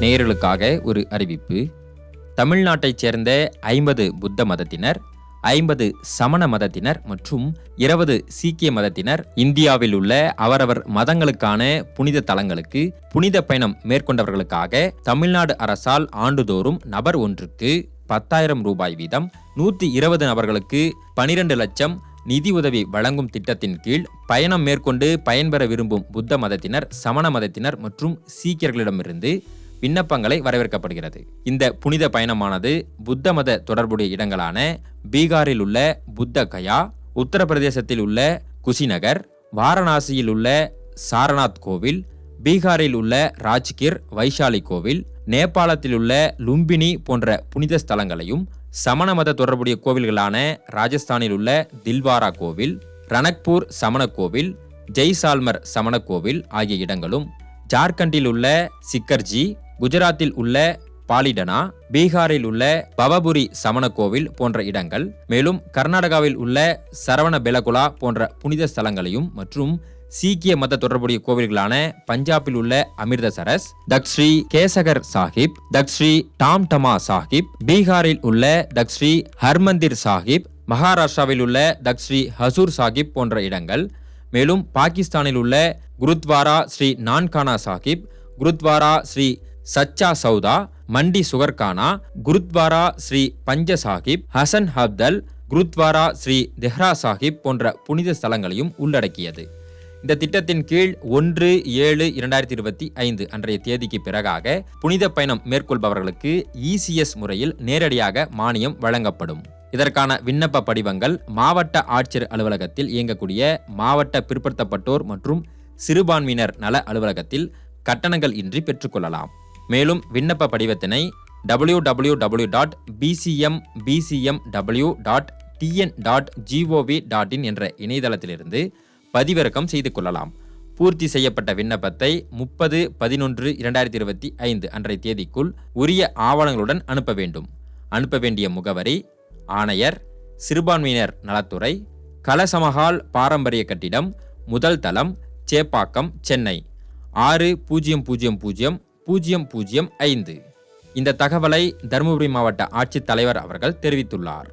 நேயர்களுக்காக ஒரு அறிவிப்பு. தமிழ்நாட்டைச் சேர்ந்த ஐம்பது புத்த மதத்தினர் ஐம்பது சமண மதத்தினர் மற்றும் இருபது சீக்கிய மதத்தினர் இந்தியாவில் உள்ள அவரவர் மதங்களுக்கான புனித தலங்களுக்கு புனித பயணம் மேற்கொண்டவர்களுக்காக தமிழ்நாடு அரசால் ஆண்டுதோறும் நபர் ஒன்றுக்கு பத்தாயிரம் ரூபாய் வீதம் நூற்றி இருபது நபர்களுக்கு பனிரெண்டு லட்சம் நிதி உதவி வழங்கும் திட்டத்தின் கீழ் பயணம் மேற்கொண்டு பயன்பெற விரும்பும் புத்த மதத்தினர் சமண மதத்தினர் மற்றும் சீக்கியர்களிடமிருந்து விண்ணப்பங்களை வரவேற்கப்படுகிறது. இந்த புனித பயணமானது புத்த மத தொடர்புடைய இடங்களான பீகாரில் உள்ள புத்த கயா உத்தரப்பிரதேசத்தில் உள்ள குஷிநகர் வாரணாசியில் உள்ள சாரநாத் கோவில் பீகாரில் உள்ள ராஜ்கிர் வைஷாலி கோவில் நேபாளத்தில் உள்ள லும்பினி போன்ற புனித ஸ்தலங்களையும் சமண மத தொடர்புடைய கோவில்களான ராஜஸ்தானில் உள்ள தில்வாரா கோவில் ரணக்பூர் சமண கோவில் ஜெய்சால்மர் சமண கோவில் ஆகிய இடங்களும் ஜார்க்கண்டில் உள்ள சிக்கர்ஜி குஜராத்தில் உள்ள பாலிடனா பீகாரில் உள்ள பவபுரி சமண கோவில் போன்ற இடங்கள் மேலும் கர்நாடகாவில் உள்ள சரவண பெலகுலா போன்ற புனித ஸ்தலங்களையும் மற்றும் சீக்கிய மத தொடர்புடைய கோவில்களான பஞ்சாபில் உள்ள அமிர்தசரஸ் தக்ஸ்ரீ கேசகர் சாஹிப் தக்ஸ்ரீ டாம் டமா சாஹிப் பீகாரில் உள்ள தக்ஸ்ரீ ஹர்மந்திர் சாஹிப் மகாராஷ்டிராவில் உள்ள தக்ஸ்ரீ ஹசூர் சாஹிப் போன்ற இடங்கள் மேலும் பாகிஸ்தானில் உள்ள குருத்வாரா ஸ்ரீ நான்கானா சாஹிப் குருத்வாரா ஸ்ரீ சச்சா சௌதா மண்டி சுகர்கானா குருத்வாரா ஸ்ரீ பஞ்ச சாஹிப் ஹசன் ஹப்தல் குருத்வாரா ஸ்ரீ தெஹ்ரா சாஹிப் போன்ற புனித ஸ்தலங்களையும் உள்ளடக்கியது. இந்த திட்டத்தின் கீழ் ஒன்று ஏழு இரண்டாயிரத்தி இருபத்தி ஐந்து அன்றைய தேதிக்கு பிறகாக புனித பயணம் மேற்கொள்பவர்களுக்கு இசிஎஸ் முறையில் நேரடியாக மானியம் வழங்கப்படும். இதற்கான விண்ணப்ப படிவங்கள் மாவட்ட ஆட்சியர் அலுவலகத்தில் இயங்கக்கூடிய மாவட்ட பிற்படுத்தப்பட்டோர் மற்றும் சிறுபான்மையினர் நல அலுவலகத்தில் கட்டணங்கள் இன்றி பெற்றுக்கொள்ளலாம் மேலும் விண்ணப்ப படிவத்தினை W W W dot PCM PCM W dot TN dot gov dot in என்ற இணையதளத்திலிருந்து பதிவிறக்கம் செய்து கொள்ளலாம். பூர்த்தி செய்யப்பட்ட விண்ணப்பத்தை முப்பது பதினொன்று இரண்டாயிரத்தி இருபத்தி ஐந்து அன்றைய தேதிக்குள் உரிய ஆவணங்களுடன் அனுப்ப வேண்டும். அனுப்ப வேண்டிய முகவரி ஆணையர் சிறுபான்மையினர் நலத்துறை கலசமஹால் பாரம்பரிய கட்டிடம் முதல் தளம் சேப்பாக்கம் சென்னை. ஆறு பூஜ்ஜியம் பூஜ்ஜியம் பூஜ்ஜியம் பூஜ்ஜியம் பூஜ்ஜியம் ஐந்து. இந்த தகவலை தருமபுரி மாவட்ட ஆட்சித்தலைவர் அவர்கள் தெரிவித்துள்ளார்.